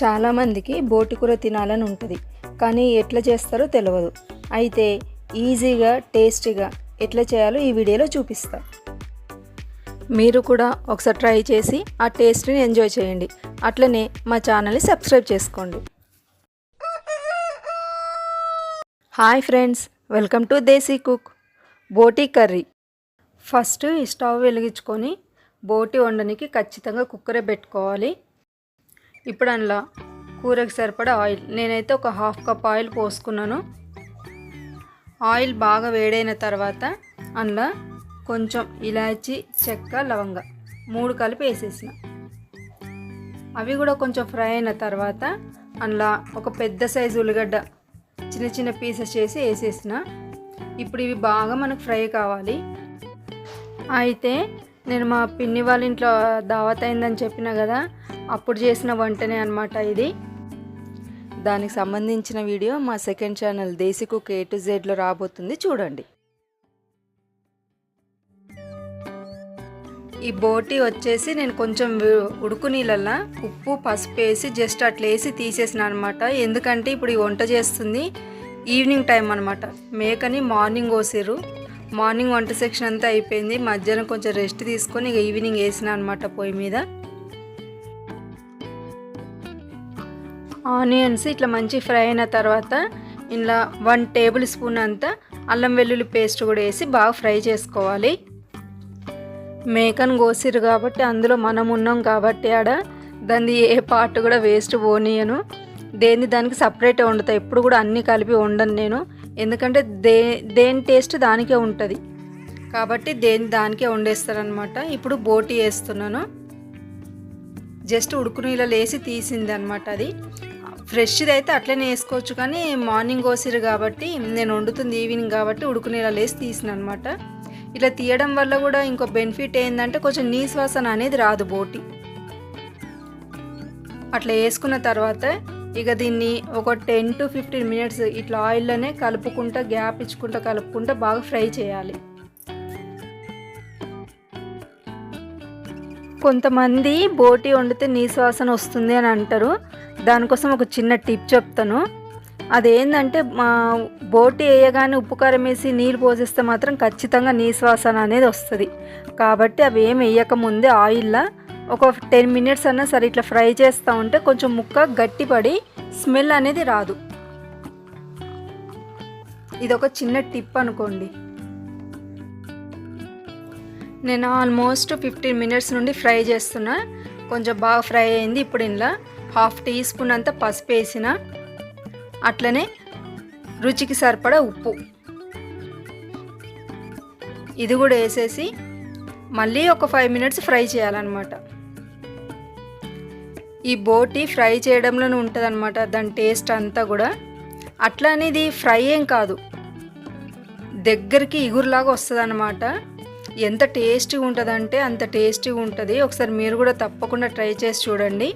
చాలామందికి బోటి కూర తినాలని ఉంటుంది. కానీ ఎట్లా చేస్తారో తెలియదు అయితే ఈజీగా టేస్టీగా ఎట్లా చేయాలో ఈ వీడియోలో చూపిస్తా. మీరు కూడా ఒకసారి ట్రై చేసి ఆ టేస్ట్ని ఎంజాయ్ చేయండి. అట్లనే మా ఛానల్ని సబ్స్క్రైబ్ చేసుకోండి. Hi friends welcome to Desi Cook. Boti curry. First stove వెలిగించుకొని బోటి వండడానికి ఖచ్చితంగా కుక్కరే పెట్టుకోవాలి. ఇప్పుడు అందులో కూరకు సరిపడా ఆయిల్. నేనైతే ఒక హాఫ్ కప్ ఆయిల్ పోసుకున్నాను. ఆయిల్ బాగా వేడైన తర్వాత అందులో కొంచెం ఇలాచి చెక్క లవంగ మూడు కలిపి వేసేసిన. అవి కూడా కొంచెం ఫ్రై అయిన తర్వాత అందులో ఒక పెద్ద సైజు ఉల్లిగడ్డ చిన్న చిన్న పీసెస్ చేసి వేసేసిన. ఇప్పుడు ఇవి బాగా మనకు ఫ్రై కావాలి. అయితే నేను మా పిన్ని వాళ్ళ ఇంట్లో దావత్ అయిందని చెప్పిన కదా అప్పుడు చేసిన వంటనే అనమాట ఇది. దానికి సంబంధించిన వీడియో మా second channel Desi Cook A to జెడ్లో రాబోతుంది. చూడండి. ఈ బోటి వచ్చేసి నేను కొంచెం ఉడుకు నీళ్ళల్లో ఉప్పు పసుపు వేసి జస్ట్ అట్లా వేసి తీసేసిన అనమాట ఎందుకంటే ఇప్పుడు ఈ వంట చేస్తుంది ఈవినింగ్ టైం అనమాట మేకని మార్నింగ్ కోసిర్రు. మార్నింగ్ వంట సెక్షన్ అంతా అయిపోయింది. మధ్యాహ్నం కొంచెం రెస్ట్ తీసుకొని ఇక ఈవినింగ్ వేసిన అనమాట పొయ్యి మీద. ఆనియన్స్ ఇట్లా మంచి ఫ్రై అయిన తర్వాత ఇలా వన్ టేబుల్ స్పూన్ అంతా అల్లం వెల్లుల్లి పేస్ట్ కూడా వేసి బాగా ఫ్రై చేసుకోవాలి. మేకను కోసిరు కాబట్టి అందులో మనం ఉన్నాం కాబట్టి ఆడ దాన్ని ఏ పార్ట్ కూడా వేస్ట్ పోనీయను. దేన్ని దానికి సపరేట్ వండుతా. ఎప్పుడు కూడా అన్నీ కలిపి వండను నేను. ఎందుకంటే దే దేని టేస్ట్ దానికే ఉంటుంది. కాబట్టి దేని దానికే వండేస్తారనమాట ఇప్పుడు బోటి వేస్తున్నాను. జస్ట్ ఉడుకు నీళ్ళలో వేసి తీసింది అనమాట అది. ఫ్రెష్ది అయితే అట్లనే వేసుకోవచ్చు కానీ మార్నింగ్ కోసిరు కాబట్టి నేను వండుతుంది ఈవినింగ్ కాబట్టి ఉడుకునేలా లేసి తీసిన అనమాట ఇట్లా తీయడం వల్ల కూడా ఇంకో బెనిఫిట్ ఏంటంటే కొంచెం నీశ్వాసన వాసన అనేది రాదు బోటి. అట్లా వేసుకున్న తర్వాత ఇక దీన్ని ఒక టెన్ టు ఫిఫ్టీన్ మినిట్స్ ఇట్లా ఆయిల్లోనే కలుపుకుంటా గ్యాప్ ఇచ్చుకుంటా కలుపుకుంటా బాగా ఫ్రై చేయాలి. కొంతమంది బోటి వండితే నీసు వాసన వస్తుంది అని అంటారు. దానికోసం ఒక చిన్న టిప్ చెప్తాను. అదేంటంటే మా బోటి వేయగానే ఉప్పు కారం వేసి నీళ్ళు పోసేస్తే మాత్రం ఖచ్చితంగా నీశ్వాసన అనేది వస్తుంది. కాబట్టి అవి ఏం వేయకముందే ఆయిల్లో ఒక టెన్ మినిట్స్ అన్నా సరే ఇట్లా ఫ్రై చేస్తూ ఉంటే కొంచెం ముక్క గట్టిపడి స్మెల్ అనేది రాదు. ఇది ఒక చిన్న టిప్ అనుకోండి. నేను ఆల్మోస్ట్ ఫిఫ్టీన్ మినిట్స్ నుండి ఫ్రై చేస్తున్నా. కొంచెం బాగా ఫ్రై అయింది ఇప్పుడు ఇందులో హాఫ్ టీ స్పూన్ అంతా పసుపు వేసిన. అట్లనే రుచికి సరిపడా ఉప్పు. ఇది కూడా వేసేసి మళ్ళీ ఒక ఫైవ్ మినిట్స్ ఫ్రై చేయాలన్నమాట. ఈ బోటి ఫ్రై చేయడంలోనే ఉంటుంది అనమాట దాని టేస్ట్ అంతా కూడా. అట్లా అనేది ఫ్రై ఏం కాదు. దగ్గరికి ఇగురులాగా వస్తుంది అనమాట ఎంత టేస్టీగా ఉంటుందంటే అంత టేస్టీగా ఉంటుంది. ఒకసారి మీరు కూడా తప్పకుండా ట్రై చేసి చూడండి.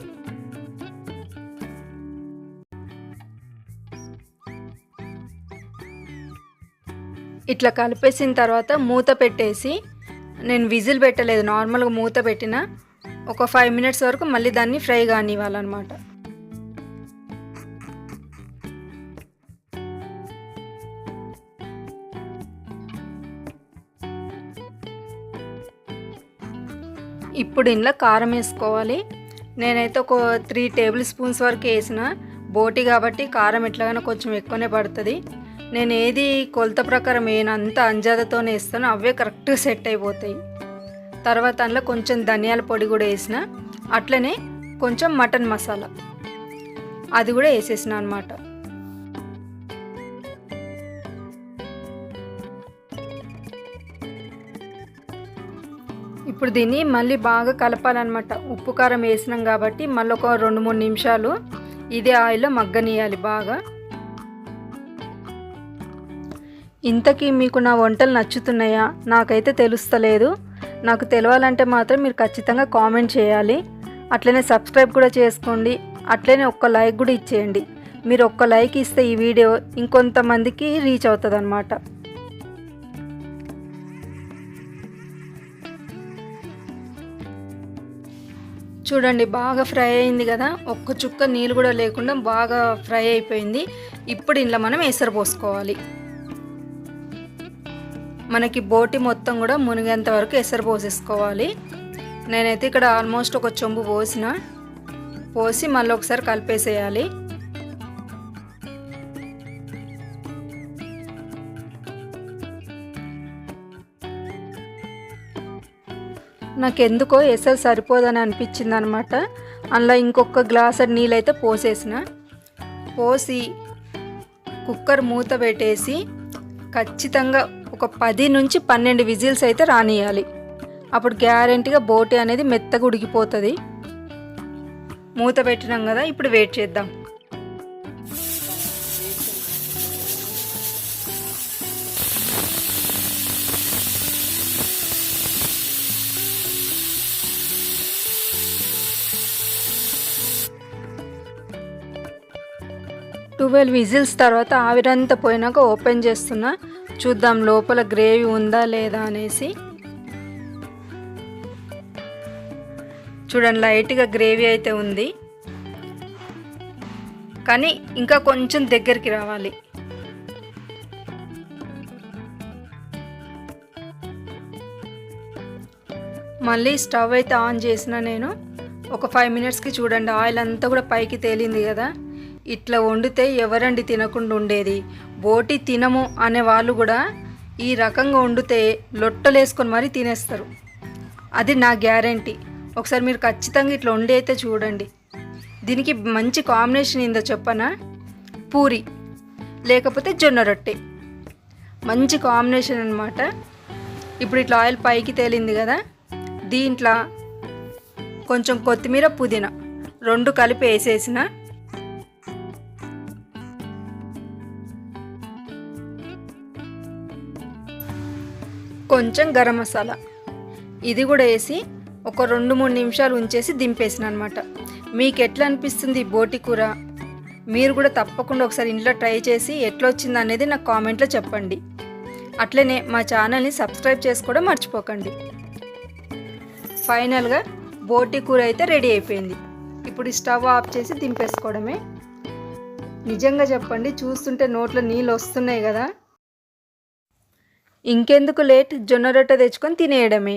ఇట్లా కలిపేసిన తర్వాత మూత పెట్టేసి నేను విజిల్ పెట్టలేదు నార్మల్గా మూత పెట్టిన. ఒక ఫైవ్ మినిట్స్ వరకు మళ్ళీ దాన్ని ఫ్రై కానివ్వాలన్నమాట. ఇప్పుడు ఇందులో కారం వేసుకోవాలి. నేనైతే ఒక త్రీ టేబుల్ స్పూన్స్ వరకు వేసిన. బోటి కాబట్టి కారం ఎట్లాగైనా కొంచెం ఎక్కువనే పడుతుంది. నేను ఏది కొలత ప్రకారం ఏనంతా అంజాదతోనే వేస్తాను అవే కరెక్ట్గా సెట్ అయిపోతాయి. తర్వాత అందులో కొంచెం ధనియాల పొడి కూడా వేసిన. అట్లనే కొంచెం మటన్ మసాలా. అది కూడా వేసేసిన అనమాట ఇప్పుడు దీన్ని మళ్ళీ బాగా కలపాలన్నమాట. ఉప్పు కారం వేసినాం కాబట్టి మళ్ళీ ఒక రెండు మూడు నిమిషాలు ఇదే ఆయిల్లో మగ్గనియాలి బాగా. ఇంతకీ మీకు నా వంటలు నచ్చుతున్నాయా? నాకైతే తెలుస్తలేదు. నాకు తెలవాలంటే మాత్రం మీరు ఖచ్చితంగా కామెంట్ చేయాలి. అట్లనే సబ్స్క్రైబ్ కూడా చేసుకోండి. అట్లనే ఒక్క లైక్ కూడా ఇచ్చేయండి. మీరు ఒక్క లైక్ ఇస్తే ఈ వీడియో ఇంకొంతమందికి రీచ్ అవుతుంది చూడండి బాగా ఫ్రై అయింది కదా. ఒక్క చుక్క నీళ్ళు కూడా లేకుండా బాగా ఫ్రై అయిపోయింది. ఇప్పుడు ఇంట్లో మనం ఎసరు పోసుకోవాలి. మనకి బోటి మొత్తం కూడా మునిగేంత వరకు ఎసరు పోసేసుకోవాలి. నేనైతే ఇక్కడ ఆల్మోస్ట్ ఒక చెంబు పోసిన. పోసి మళ్ళీ ఒకసారి కలిపేసేయాలి. నాకెందుకో ఎసరు సరిపోదని అనిపించింది అనమాట అందులో ఇంకొక గ్లాస్ నీళ్ళైతే పోసేసిన. పోసి కుక్కర్ మూత పెట్టేసి ఖచ్చితంగా ఒక పది నుంచి పన్నెండు విజిల్స్ అయితే రానియాలి అప్పుడు గ్యారెంటీగా బోటి అనేది మెత్తగా ఉడికిపోతుంది. మూత పెట్టినాం కదా ఇప్పుడు వెయిట్ చేద్దాం. ట్వెల్వ్ విజిల్స్ తర్వాత ఆవిరంతా పోయినాక ఓపెన్ చేస్తున్నా. చూద్దాం లోపల గ్రేవీ ఉందా లేదా అనేసి. చూడండి లైట్గా గ్రేవీ అయితే ఉంది. కానీ ఇంకా కొంచెం దగ్గరికి రావాలి. మళ్ళీ స్టవ్ అయితే ఆన్ చేసిన నేను. ఒక ఫైవ్ మినిట్స్కి చూడండి ఆయిల్ అంతా కూడా పైకి తేలింది కదా. ఇట్లా వండితే ఎవరండి తినకుండా ఉండేది? బోటి తినము అనే వాళ్ళు కూడా ఈ రకంగా వండితే లొట్టలేసుకొని మరీ తినేస్తారు. అది నా గ్యారంటీ. ఒకసారి మీరు ఖచ్చితంగా ఇట్లా వండి అయితే చూడండి. దీనికి మంచి కాంబినేషన్ ఏందో చెప్పనా? పూరి లేకపోతే జొన్న రొట్టె. మంచి కాంబినేషన్ అనమాట ఇప్పుడు ఇట్లా ఆయిల్ పైకి తేలింది కదా దీంట్లో కొంచెం కొత్తిమీర పుదీనా రెండు కలిపి వేసేసిన కొంచెం గరం మసాలా. ఇది కూడా వేసి ఒక రెండు మూడు నిమిషాలు ఉంచేసి దింపేసిన అనమాట మీకు ఎట్లా అనిపిస్తుంది బోటి కూర? మీరు కూడా తప్పకుండా ఒకసారి ఇంట్లో ట్రై చేసి ఎట్లా వచ్చింది అనేది నాకు కామెంట్లో చెప్పండి. అట్లనే మా ఛానల్ని సబ్స్క్రైబ్ చేసుకోవడం మర్చిపోకండి. ఫైనల్గా బోటి కూర అయితే రెడీ అయిపోయింది. ఇప్పుడు స్టవ్ ఆఫ్ చేసి దింపేసుకోవడమే. నిజంగా చెప్పండి చూస్తుంటే నోట్లో నీళ్ళు వస్తున్నాయి కదా. ఇంకెందుకు లేట్? జొన్న రొట్టె తెచ్చుకొని తినేయడమే.